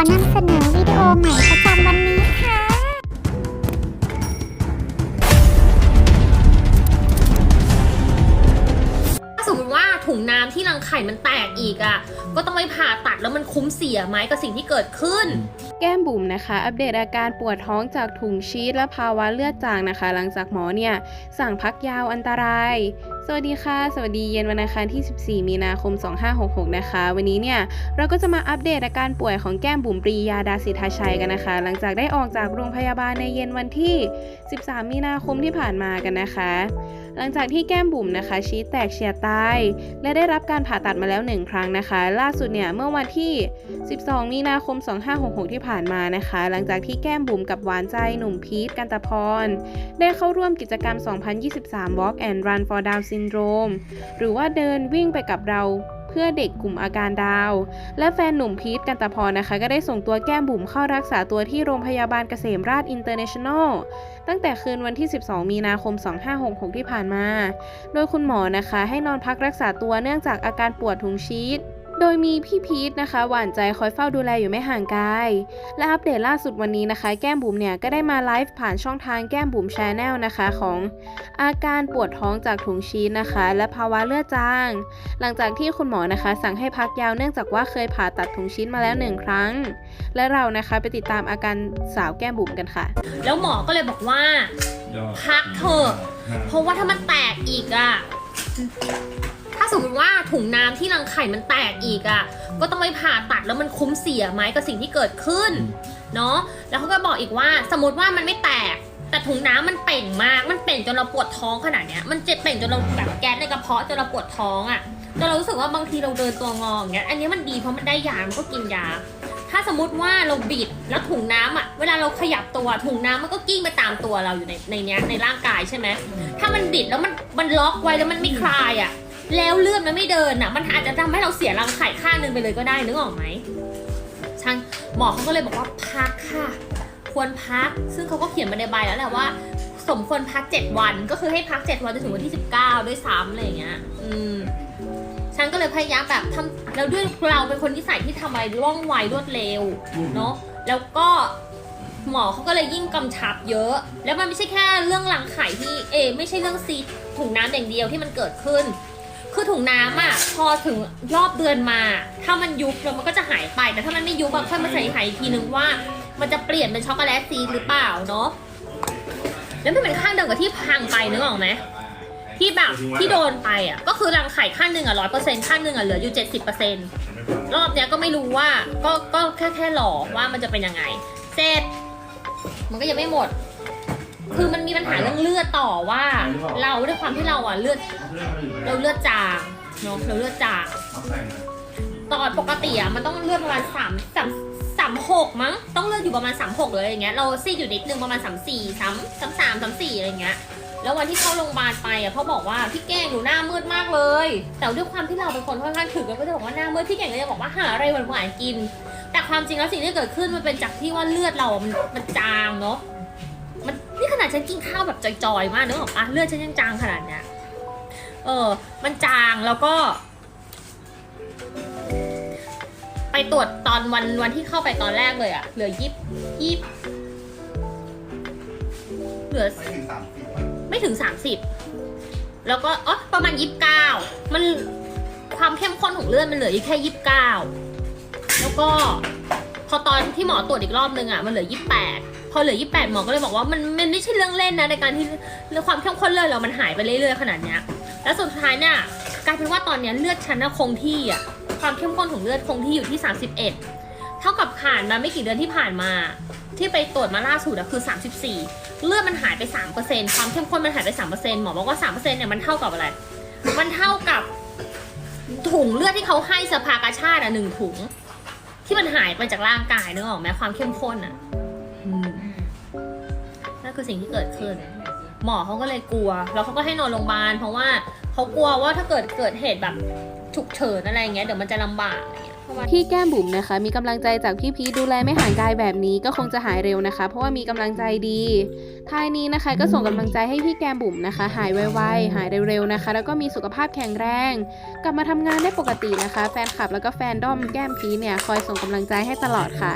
อนำเสนอวิดีโอใหม่ประำที่รังไข่มันแตกอีกอะ่ะ ก็ต้องไปผ่าตัดแล้วมันคุ้มเสียไหมกับสิ่งที่เกิดขึ้น แก้มบุ๋มนะคะ อัปเดตอาการปวดท้องจากถุงชีสและภาวะเลือดจางนะคะ หลังจากหมอเนี่ยสั่งพักยาวอันตราย สวัสดีค่ะ สวัสดีเย็นวันอังคารที่ 14 มีนาคม 2566 นะคะ วันนี้เนี่ยเราก็จะมาอัปเดตอาการป่วยของแก้มบุ๋มปรียาดาสิทธาชัยกันนะคะ หลังจากได้ออกจากโรงพยาบาลในเย็นวันที่ 13 มีนาคมที่ผ่านมากันนะคะ หลังจากที่แก้มบุ๋มนะคะ ชีสแตกเฉียดตายและได้รับการผ่าตัดมาแล้วหนึ่งครั้งนะคะ ล่าสุดเนี่ยเมื่อวันที่ 12 มีนาคม 2566 ที่ผ่านมานะคะ หลังจากที่แก้มบุ๋มกับหวานใจหนุ่มพีทกันตะพร ได้เข้าร่วมกิจกรรม 2023 Walk and Run for Down Syndrome หรือว่าเดินวิ่งไปกับเรา เพื่อเด็กกลุ่มอาการดาว และแฟนหนุ่มพีทกันตะพรนะคะ ก็ได้ส่งตัวแก้มบุ๋มเข้ารักษาตัวที่โรงพยาบาลเกษมราชอินเตอร์เนชั่นแนลตั้งแต่คืนวันที่ 12 มีนาคม 2566 ที่ผ่านมา โดยคุณหมอนะคะ ให้นอนพักรักษาตัวเนื่องจากอาการปวดถุงชีส โดยมีพี่พีทนะคะ หวานใจคอยเฝ้าดูแลอยู่ไม่ห่างกายและอัปเดตล่าสุดวันนี้นะคะ แก้มบุ๋มเนี่ยก็ได้มาไลฟ์ผ่านช่องทางแก้มบุ๋มชาแนลนะคะของอาการปวดท้องจากถุงชีสนะคะ และภาวะเลือดจาง หลังจากที่คุณหมอนะคะ สั่งให้พักยาวเนื่องจากว่าเคยผ่าตัดถุงชีสมาแล้วหนึ่งครั้ง และเรานะคะไปติดตามอาการสาวแก้มบุ๋มกันค่ะ แล้วหมอก็เลยบอกว่า พักเถอะเพราะว่าถ้ามันแตกอีกอะ่ะถ้า สมมติว่าถุงน้ำที่รังไข่มันแตกอีกอะ่ะ ก็ต้องไปผ่าตัดแล้วมันคุ้มเสียไหมกับสิ่งที่เกิดขึ้น เนาะแล้วเขาก็บอกอีกว่า สมมติว่ามันไม่แตก แต่ถุงน้ำมันเป่งมาก มันเป่งจนเราปวดท้องขนาดเนี้ย มันเจ็บเป่งจนเราแบบแก๊สในกระเพาะจนเราปวดท้องอะ่ะจนเรารู้สึกว่าบางทีเราเดินตัวงออย่างเงี้ย อันนี้มันดีเพราะมันได้ยา มันก็กินยา ถ้าสมมติว่าเราบิดแล้วถุงน้ำอะ เวลาเราขยับตัวถุงน้ำมันก็กิ้งไปตามตัวเราอยู่ในในเนี้ยในร่างกายใช่ไหม ถ้ามันบิดแล้วมันมันล็อกไว้แล้วมันไม่คลายอะ แล้วเลือดมันไม่เดินอะ มันอาจจะทำให้เราเสียรังไข่ข้างหนึงไปเลยก็ได้นึกออกไหมช่างหมอเขาก็เลยบอกว่าพักค่ะ ควรพัก ซึ่งเขาก็เขียนมาในใบแล้วแหละว่า สมควรพัก7วัน ก็คือให้พัก7วันจนถึงวันที่19ด้วยซ้ำอะไรอย่างเงี้ย อืมฉันก็เลยพยายามแบบทำแล้วด้วยเราเป็นคนที่ใส่ที่ทำอะไรว่องไวรวดเร็วเนาะแล้วก็หมอเขาก็เลยยิ่งกำชับเยอะ แล้วมันไม่ใช่แค่เรื่องรังไข่ที่เอยไม่ใช่เรื่องซีดถุงน้ำอย่างเดียวที่มันเกิดขึ้น คือถุงน้ำอะพอถึงรอบเดือนมา ถ้ามันยุบแล้วมันก็จะหายไปแต่ถ้ามันไม่ยุบอะค่อยมาใส่ไข่อีกทีนึงว่า มันจะเปลี่ยนเป็นช็อกโกแลตซีดหรือเปล่าเนาะแล้วมันเป็นข้างเดิมกับที่พังไปนึกออกไหมที่แบบที่โดนไปอะก็คือรังไข่ข้างหนึ่งอะร้อยเปอร์เซ็นต์ข้างหนึ่งอะเหลืออยู่เจ็ดสิบเปอร์เซ็นต์รอบเนี้ยก็ไม่รู้ว่าก็ก็แค่แค่หลอกว่ามันจะเป็นยังไงเสร็จมันก็ยังไม่หมด คือมันมีปัญหาเรื่องเลือดต่อว่า เราด้วยความที่เราอะเลือด เราเลือดจางเนาะเราเลือดจางตอนปกติอะมันต้องเลือดประมาณสามสามสามหกมั้งต้องเลือดอยู่ประมาณสามหกเลยอย่างเงี้ยเราซีดอยู่นิดนึงประมาณสามสี่สามสามสามสามสี่อะไรอย่างเงี้ยแล้ววันที่เข้าโรงพยาบาลไปอะเขาบอกว่าพี่แกงหนูหน้ามืดมากเลย แต่ด้วยความที่เราเป็นคนค่อนข้างถึกเราก็จะบอกว่าหน้ามืดพี่แกงก็จะบอกว่าหาอะไรหวานๆกิน แต่ความจริงแล้วสิ่งที่เกิดขึ้นมันเป็นจากที่ว่าเลือดเราอะมันมันจางเนาะมัน นี่ขนาดฉันกินข้าวแบบจอยๆ มากนึกออกปะเลือดฉันยังจางขนาดเนี้ย เออ มันจางแล้วก็ ไปตรวจตอนวันวันที่เข้าไปตอนแรกเลยอะเหลือยิบยิบเหลือไม่ถึงสามสิบแล้วก็อ๋อประมาณยิบเก้ามันความเข้มข้นของเลือดมันเหลืออยู่แค่ยิบเก้าแล้วก็พอตอนที่หมอตรวจอีกรอบนึงอะมันเหลือยี่สิบแปด พอเหลือยี่สิบแปดหมอก็เลยบอกว่ามันมันไม่ใช่เรื่องเล่นนะในการที่เรื่องความเข้มข้นเลือดเรามันหายไปเรื่อยๆขนาดเนี้ยแล้วสุดท้ายเนี่ยกลายเป็นว่าตอนเนี้ยเลือดฉันนะคงที่อะความเข้มข้นของเลือดคงที่อยู่ที่ 31 เท่ากับผ่านมาไม่กี่เดือนที่ผ่านมา ที่ไปตรวจมาล่าสุดอะคือ 34 เลือดมันหายไป 3%ความเข้มข้นมันหายไป 3%หมอบอกว่า 3%เนี่ยมันเท่ากับอะไร มันเท่ากับถุงเลือดที่เขาให้สภากาชาติอะหนึ่งถุง ที่มันหายไปจากร่างกายนึกออกไหมความเข้มข้นอะ อืมนั่นคือสิ่งที่เกิดขึ้น หมอเขาก็เลยกลัว แล้วเขาก็ให้นอนโรงพยาบาล เพราะว่าเขากลัวว่าถ้าเกิดเกิดเหตุแบบฉุกเฉินอะไรอย่างเงี้ยเดี๋ยวมันจะลำบากอะไรเงี้ยพี่แก้มบุ๋มนะคะ มีกำลังใจจากพี่พีชดูแลไม่ห่างกายแบบนี้ก็คงจะหายเร็วนะคะ เพราะว่ามีกำลังใจดีท้ายนี้นะคะ ก็ส่งกำลังใจให้พี่แก้มบุ๋มนะคะ หายไวๆหายเร็วๆนะคะ แล้วก็มีสุขภาพแข็งแรง กลับมาทำงานได้ปกตินะคะ แฟนคลับแล้วก็แฟนด้อมแก้มพีชเนี่ยคอยส่งกำลังใจให้ตลอดค่ะ